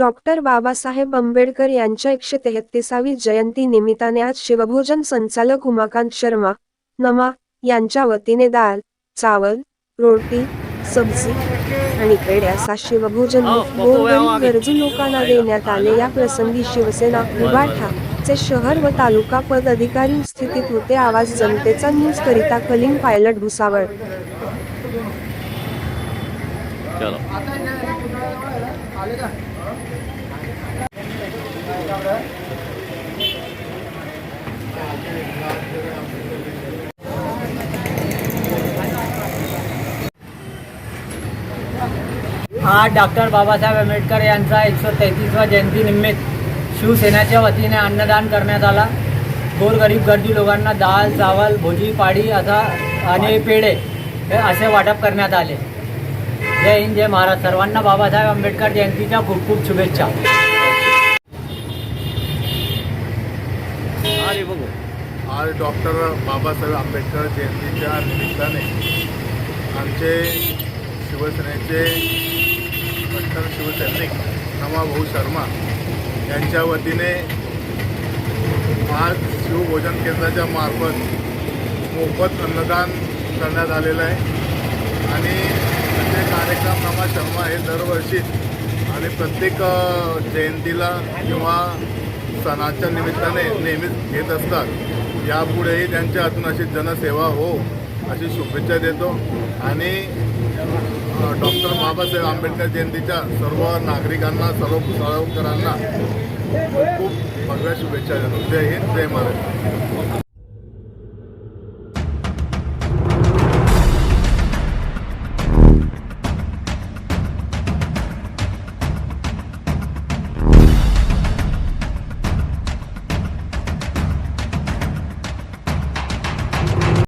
Doctor Babasaheb Ambedkar यांच्या एकशे तेहतीसावी जयंती निमित्ताने आज शिवभोजन संचालक उमाकांत शर्मा नमा यांच्या वतीने डाळ चावल रोटी सब्जी आणि पेढ्याचा शिवभोजन गोरगरीब गरजू लोकांना देण्यात आले. या प्रसंगी शिवसेना उभाठा चे शहर व तालुका पद अधिकारी स्थितीत होते. आवाज जनतेचा न्यूज करिता कलिंग पायलट भुसावळ. चलो. आज डॉक्टर बाबासाहेब आंबेडकर यांचा एकशे तेहतीसवा जयंतीनिमित्त शिवसेनेच्या वतीने अन्नदान करण्यात आला. गोरगरीब गरजू लोकांना दाल चावल भोजी पाडी असा आणि पेढे हे असे वाटप करण्यात आले. जय हिंद जय महाराज. सर्वांना बाबासाहेब आंबेडकर जयंतीच्या खूप खूप शुभेच्छा. आज डॉक्टर बाबासाहेब आंबेडकर जयंतीच्या निमित्ताने आमचे शिवसेनेचे कट्टर शिवसैनिक नवाभाऊ शर्मा यांच्या वतीने आज शिवभोजन केंद्राच्या मार्फत मोफत अन्नदान करण्यात आलेलं आहे. आणि असे कार्यक्रम नमा शर्मा हे दरवर्षीच आणि प्रत्येक जयंतीला किंवा सणाच्या निमित्ताने नेहमीच घेत असतात. यापुढेही त्यांच्या हातून अशी जनसेवा हो अशी शुभेच्छा देतो. आणि डॉक्टर बाबासाहेब आंबेडकर जयंतीच्या सर्व नागरिकांना सर्व भुसावळकरांना खूप खूप भगव्या शुभेच्छा देतो. जय हिंद जय महाराष्ट्र.